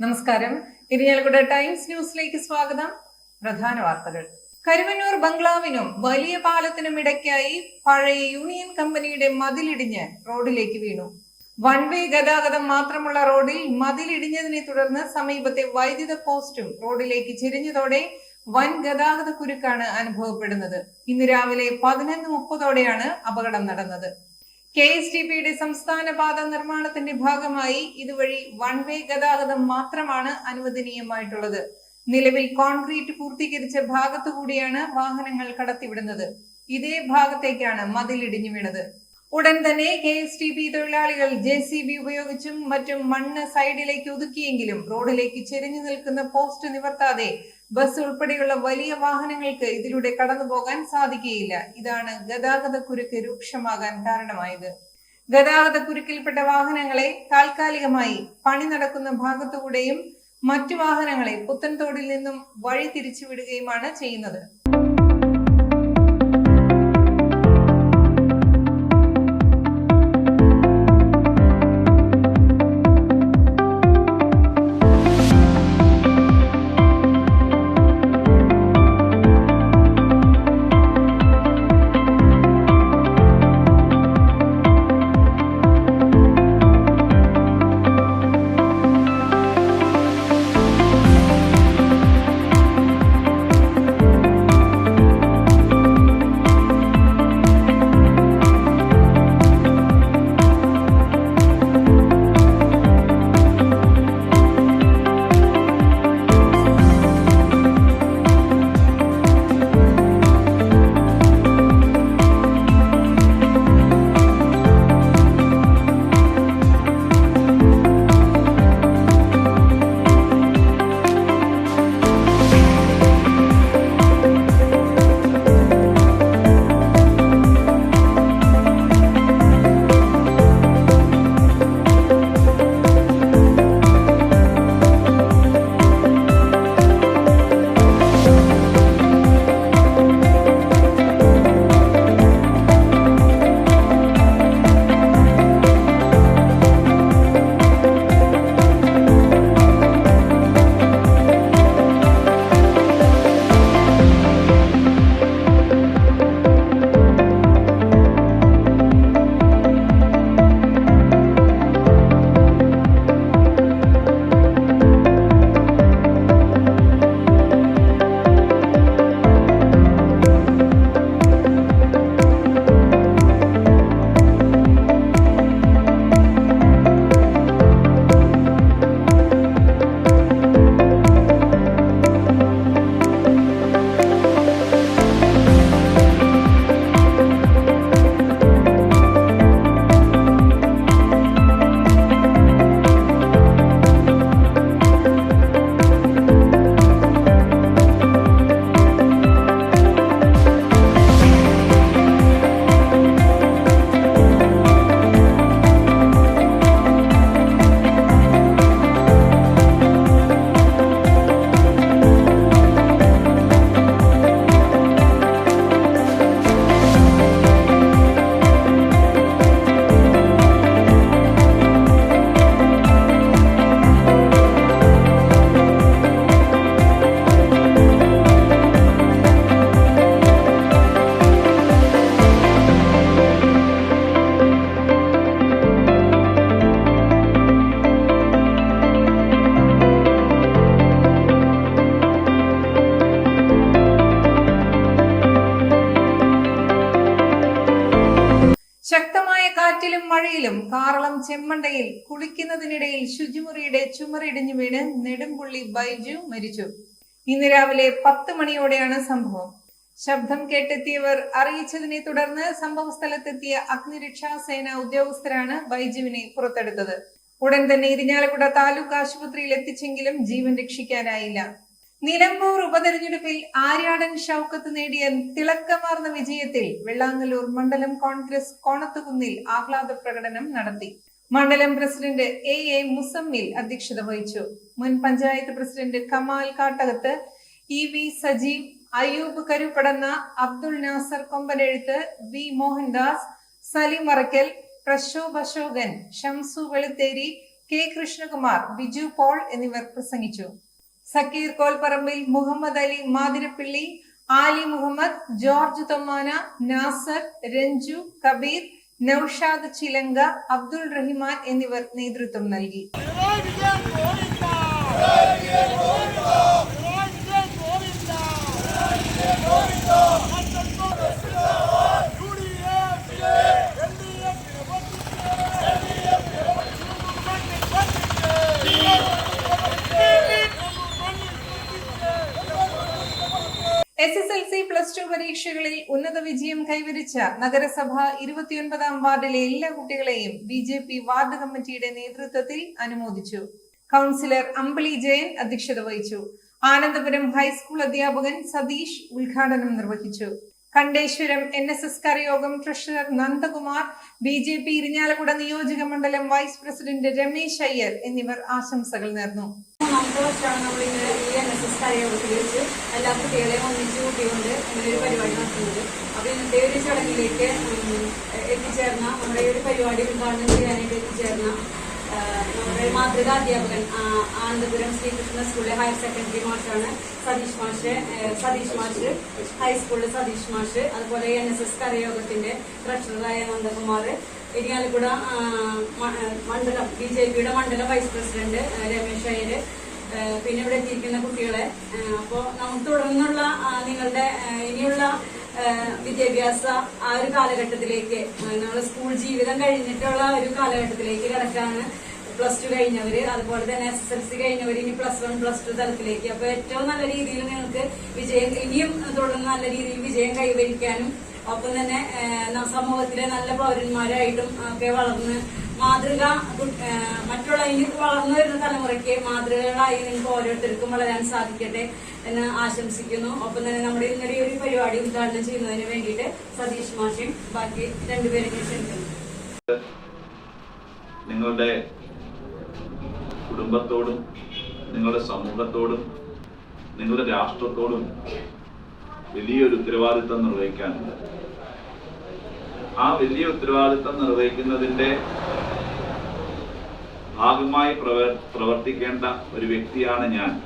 നമസ്കാരം. ഇരിഞ്ഞാലക്കുട ടൈംസ് ന്യൂസിലേക്ക് സ്വാഗതം. പ്രധാന വാർത്തകൾ. കരുവന്നൂർ ബംഗ്ലാവിനും വലിയ പാലത്തിനും ഇടയ്ക്കായി പഴയ യൂണിയൻ കമ്പനിയുടെ മതിലിടിഞ്ഞ് റോഡിലേക്ക് വീണു. വൺ വേ ഗതാഗതം മാത്രമുള്ള റോഡിൽ മതിലിടിഞ്ഞതിനെ തുടർന്ന് സമീപത്തെ വൈദ്യുത പോസ്റ്റും റോഡിലേക്ക് ചെരിഞ്ഞതോടെ വൻ ഗതാഗത കുരുക്കാണ് അനുഭവപ്പെടുന്നത്. ഇന്ന് രാവിലെ പതിനൊന്ന് മുപ്പതോടെയാണ് അപകടം നടന്നത്. കെ എസ് ടി പിയുടെ സംസ്ഥാന പാത നിർമ്മാണത്തിന്റെ ഭാഗമായി ഇതുവഴി വൺ വേ ഗതാഗതം മാത്രമാണ് അനുവദനീയമായിട്ടുള്ളത്. നിലവിൽ കോൺക്രീറ്റ് പൂർത്തീകരിച്ച ഭാഗത്തു കൂടിയാണ് വാഹനങ്ങൾ കടത്തിവിടുന്നത്. ഇതേ ഭാഗത്തേക്കാണ് മതിലിടിഞ്ഞു വീണത്. ഉടൻ തന്നെ കെ എസ് ടി പി തൊഴിലാളികൾ ജെ സി ബി ഉപയോഗിച്ചും മറ്റും മണ്ണ് സൈഡിലേക്ക് ഒതുക്കിയെങ്കിലും റോഡിലേക്ക് ചെരിഞ്ഞു നിൽക്കുന്ന പോസ്റ്റ് നിവർത്താതെ ബസ് ഉൾപ്പെടെയുള്ള വലിയ വാഹനങ്ങൾക്ക് ഇതിലൂടെ കടന്നു പോകാൻ സാധിക്കുകയില്ല. ഇതാണ് ഗതാഗത കുരുക്ക് രൂക്ഷമാകാൻ കാരണമായത്. ഗതാഗത കുരുക്കിൽപ്പെട്ട വാഹനങ്ങളെ താൽക്കാലികമായി പണി നടക്കുന്ന ഭാഗത്തുകൂടെയും മറ്റു വാഹനങ്ങളെ പുത്തൻതോടിൽ നിന്നും വഴി തിരിച്ചുവിടുകയുമാണ് ചെയ്യുന്നത്. മഴയിലും കാറളം ചെമ്മണ്ടയിൽ കുളിക്കുന്നതിനിടയിൽ ശുചിമുറിയുടെ ചുമറിടിഞ്ഞു വീണ് നെടുമ്പുള്ളി ബൈജു മരിച്ചു. ഇന്ന് രാവിലെ പത്ത് മണിയോടെയാണ് സംഭവം. ശബ്ദം കേട്ടെത്തിയവർ അറിയിച്ചതിനെ തുടർന്ന് സംഭവ സ്ഥലത്തെത്തിയ അഗ്നിരക്ഷാ സേന ഉദ്യോഗസ്ഥരാണ് ബൈജുവിനെ പുറത്തെടുത്തത്. ഉടൻ തന്നെ ഇരിഞ്ഞാലക്കുട താലൂക്ക് ആശുപത്രിയിൽ എത്തിച്ചെങ്കിലും ജീവൻ രക്ഷിക്കാനായില്ല. നിലമ്പൂർ ഉപതെരഞ്ഞെടുപ്പിൽ ആര്യാടൻ ഷൗക്കത്ത് നേടിയ തിളക്കമാർന്ന വിജയത്തിൽ വെള്ളാങ്ങല്ലൂർ മണ്ഡലം കോൺഗ്രസ് കോണത്തുകുന്നിൽ ആഹ്ലാദ പ്രകടനം നടത്തി. മണ്ഡലം പ്രസിഡന്റ് എ എ മുസമ്മിൽ അധ്യക്ഷത വഹിച്ചു. മുൻ panchayat president Kamal Kattakath E V Sajeev Ayyub Karuppadanna Abdul Nasar Kombanezhuthu V Mohandas Salim Marakkal Prashobh Ashokan Shamsu Veluthery K Krishnakumar Biju Paul എന്നിവർ പ്രസംഗിച്ചു. സക്കീർ കോൽപ്പറമ്പിൽ മുഹമ്മദ് അലി മാതിരപ്പിള്ളി ആലി മുഹമ്മദ് ജോർജ് തൊമ്മാന നാസർ രഞ്ജു കബീർ നൌഷാദ് ചിലങ്ക അബ്ദുൾ റഹിമാൻ എന്നിവർ നേതൃത്വം നൽകി. S S L C plus two പരീക്ഷകളിൽ ഉന്നത വിജയം കൈവരിച്ച നഗരസഭ ഇരുപത്തിയൊൻപതാം വാർഡിലെ എല്ലാ കുട്ടികളെയും ബി ജെ പി വാർഡ് കമ്മിറ്റിയുടെ നേതൃത്വത്തിൽ അനുമോദിച്ചു. കൗൺസിലർ അമ്പിളി ജയൻ അധ്യക്ഷത വഹിച്ചു. ആനന്ദപുരം ഹൈസ്കൂൾ അധ്യാപകൻ സതീഷ് ഉദ്ഘാടനം നിർവഹിച്ചു. Kandeswaram N S S കരയോഗം treasurer Nandakumar B J P Irinjalakuda നിയോജക മണ്ഡലം വൈസ് പ്രസിഡന്റ് രമേശ് അയ്യർ എന്നിവർ ആശംസകൾ നേർന്നു. മൂന്നാമത്തെ വർഷമാണ് നമ്മൾ ഇങ്ങനെ ഈ എൻ എസ് എസ് കരയോഗത്തിൽ വെച്ച് എല്ലാ കുട്ടികളെയും ഒന്നിച്ച് കൂട്ടിക്കൊണ്ട് ഇങ്ങനെ ഒരു പരിപാടി നടത്തുന്നത്. അപ്പൊ ഇന്നത്തെ ഒരു ചടങ്ങിലേക്ക് എത്തിച്ചേർന്ന നമ്മുടെ ഈ ഒരു പരിപാടി ഉദ്ഘാടനം ചെയ്യാനായിട്ട് എത്തിച്ചേർന്ന നമ്മുടെ മാതൃകാ അധ്യാപകൻ ആനന്ദപുരം ശ്രീകൃഷ്ണ സ്കൂളിലെ ഹയർ സെക്കൻഡറി മാഷാണ് സതീഷ് മാഷ് സതീഷ് മാഷ് ഹൈസ്കൂളിലെ സതീഷ് മാഷ് അതുപോലെ എൻ എസ് എസ് കരയോഗത്തിന്റെ ട്രഷററായ നന്ദകുമാർ ഇരിങ്ങാലക്കുട മണ്ഡലം ബി ജെ പിയുടെ മണ്ഡലം വൈസ് പ്രസിഡന്റ് രമേശ് അയ്യര് പിന്നെ ഇവിടെ എത്തിയിരിക്കുന്ന കുട്ടികളെ അപ്പോൾ നമുക്ക് തുടർന്നുള്ള നിങ്ങളുടെ ഇനിയുള്ള വിദ്യാഭ്യാസ ആ ഒരു കാലഘട്ടത്തിലേക്ക് നമ്മൾ സ്കൂൾ ജീവിതം കഴിഞ്ഞിട്ടുള്ള ഒരു കാലഘട്ടത്തിലേക്ക് കിടക്കാണ്. പ്ലസ് ടു കഴിഞ്ഞവര് അതുപോലെ തന്നെ എസ് എസ് എൽ സി കഴിഞ്ഞവർ ഇനി പ്ലസ് വൺ പ്ലസ് ടു തലത്തിലേക്ക്. അപ്പൊ ഏറ്റവും നല്ല രീതിയിൽ നിങ്ങൾക്ക് വിജയം ഇനിയും തുടർന്ന് നല്ല രീതിയിൽ വിജയം കൈവരിക്കാനും ഒപ്പം തന്നെ സമൂഹത്തിലെ നല്ല പൗരന്മാരായിട്ടും ഒക്കെ വളർന്ന് മാതൃക മറ്റുള്ള ഇനി വളർന്നു വരുന്ന തലമുറയ്ക്ക് മാതൃകകളായി നിങ്ങൾക്ക് ഓരോരുത്തർക്കും വളരാൻ സാധിക്കട്ടെ എന്ന് ആശംസിക്കുന്നു. ഒപ്പം തന്നെ നമ്മുടെ ഇന്നലെ ഒരു പരിപാടി ഉദ്ഘാടനം ചെയ്യുന്നതിന് വേണ്ടിയിട്ട് സതീഷ് മാഷയും ബാക്കി രണ്ടുപേരും ക്ഷണിക്കുന്നു. നിങ്ങളുടെ കുടുംബത്തോടും നിങ്ങളുടെ സമൂഹത്തോടും നിങ്ങളുടെ രാഷ്ട്രത്തോടും വലിയൊരു ഉത്തരവാദിത്തം നിർവഹിക്കാനുണ്ട്. ആ വലിയ ഉത്തരവാദിത്തം നിർവഹിക്കുന്നതിന്റെ ഭാഗമായി പ്രവർ- പ്രവർത്തിക്കേണ്ട ഒരു വ്യക്തിയാണ് ഞാൻ.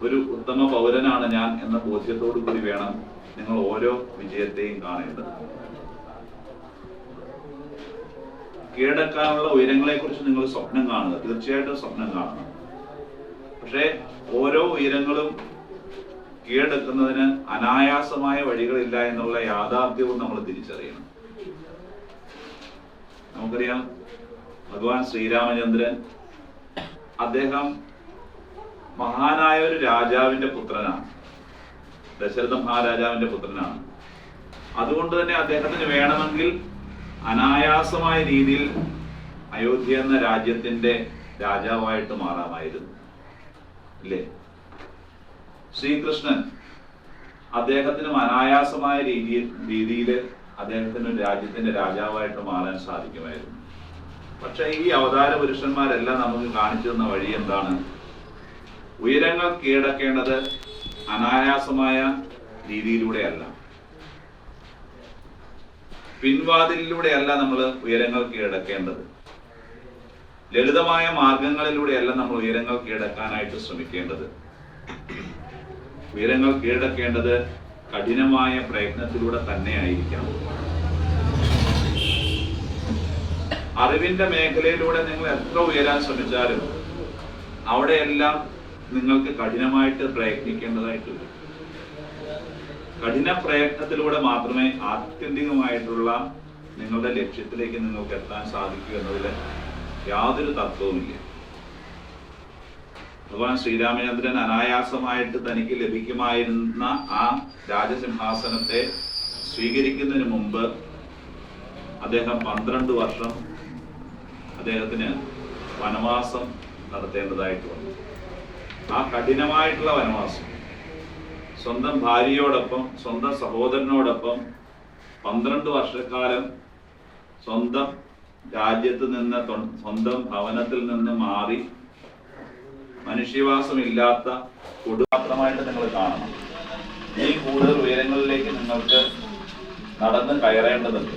ഒരു ഉത്തമ പൗരനാണ് ഞാൻ എന്ന ബോധ്യത്തോടു കൂടി വേണം നിങ്ങൾ ഓരോ വിജയത്തെയും കാണേണ്ടത്. കീഴടക്കാനുള്ള ഉയരങ്ങളെ കുറിച്ച് നിങ്ങൾ സ്വപ്നം കാണുക. തീർച്ചയായിട്ടും സ്വപ്നം കാണണം. പക്ഷേ ഓരോ ഉയരങ്ങളും കീഴടക്കുന്നതിന് അനായാസമായ വഴികളില്ല എന്നുള്ള യാഥാർത്ഥ്യവും നമ്മൾ തിരിച്ചറിയണം. നമുക്കറിയാം ഭഗവാൻ ശ്രീരാമചന്ദ്രൻ അദ്ദേഹം മഹാനായ ഒരു രാജാവിന്റെ പുത്രനാണ്. ദശരഥ മഹാരാജാവിന്റെ പുത്രനാണ്. അതുകൊണ്ട് തന്നെ അദ്ദേഹത്തിന് വേണമെങ്കിൽ അനായാസമായ രീതിയിൽ അയോധ്യ എന്ന രാജ്യത്തിന്റെ രാജാവായിട്ട് മാറാമായിരുന്നു. ഇല്ലേ? ശ്രീകൃഷ്ണൻ അദ്ദേഹത്തിനും അനായാസമായ രീതിയിൽ രീതിയിൽ അദ്ദേഹത്തിന് രാജ്യത്തിന്റെ രാജാവായിട്ട് മാറാൻ സാധിക്കുമായിരുന്നു. പക്ഷെ ഈ അവതാര പുരുഷന്മാരെല്ലാം നമുക്ക് കാണിച്ചു തന്ന വഴി എന്താണ്? ഉയരങ്ങൾ കീഴടക്കേണ്ടത് അനായാസമായ രീതിയിലൂടെയല്ല. പിൻവാതിലിലൂടെയല്ല നമ്മൾ ഉയരങ്ങൾ കീഴടക്കേണ്ടത്. ലളിതമായ മാർഗങ്ങളിലൂടെയല്ല നമ്മൾ ഉയരങ്ങൾ കീഴടക്കാനായിട്ട് ശ്രമിക്കേണ്ടത്. ഉയരങ്ങൾ കീഴടക്കേണ്ടത് കഠിനമായ പ്രയത്നത്തിലൂടെ തന്നെ ആയിരിക്കണം അറിവിന്റെ മേഖലയിലൂടെ നിങ്ങൾ എത്ര ഉയരാൻ ശ്രമിച്ചാലും അവിടെയെല്ലാം നിങ്ങൾക്ക് കഠിനമായിട്ട് പ്രയത്നിക്കേണ്ടതായിട്ട് വരും. കഠിന പ്രയത്നത്തിലൂടെ മാത്രമേ ആത്യന്തികമായിട്ടുള്ള നിങ്ങളുടെ ലക്ഷ്യത്തിലേക്ക് നിങ്ങൾക്ക് എത്താൻ സാധിക്കൂ എന്നതിൽ യാതൊരു തത്വവുമില്ല ഭഗവാൻ ശ്രീരാമചന്ദ്രൻ അനായാസമായിട്ട് തനിക്ക് ലഭിക്കുമായിരുന്ന ആ രാജസിംഹാസനത്തെ സ്വീകരിക്കുന്നതിന് മുമ്പ് അദ്ദേഹം പന്ത്രണ്ട് വർഷം അദ്ദേഹത്തിന് വനവാസം നടത്തേണ്ടതായിട്ട് വന്നു. ആ കഠിനമായിട്ടുള്ള വനവാസം സ്വന്തം ഭാര്യയോടൊപ്പം സ്വന്തം സഹോദരനോടൊപ്പം പന്ത്രണ്ട് വർഷക്കാലം സ്വന്തം രാജ്യത്ത് നിന്ന് സ്വന്തം ഭവനത്തിൽ നിന്ന് മാറി മനുഷ്യവാസമില്ലാത്ത കൊടുമാത്രമായിട്ട് നിങ്ങൾ കാണണം. ഈ കൂടുതൽ ഉയരങ്ങളിലേക്ക് നിങ്ങൾക്ക് നടന്ന് കയറേണ്ടതുണ്ട്.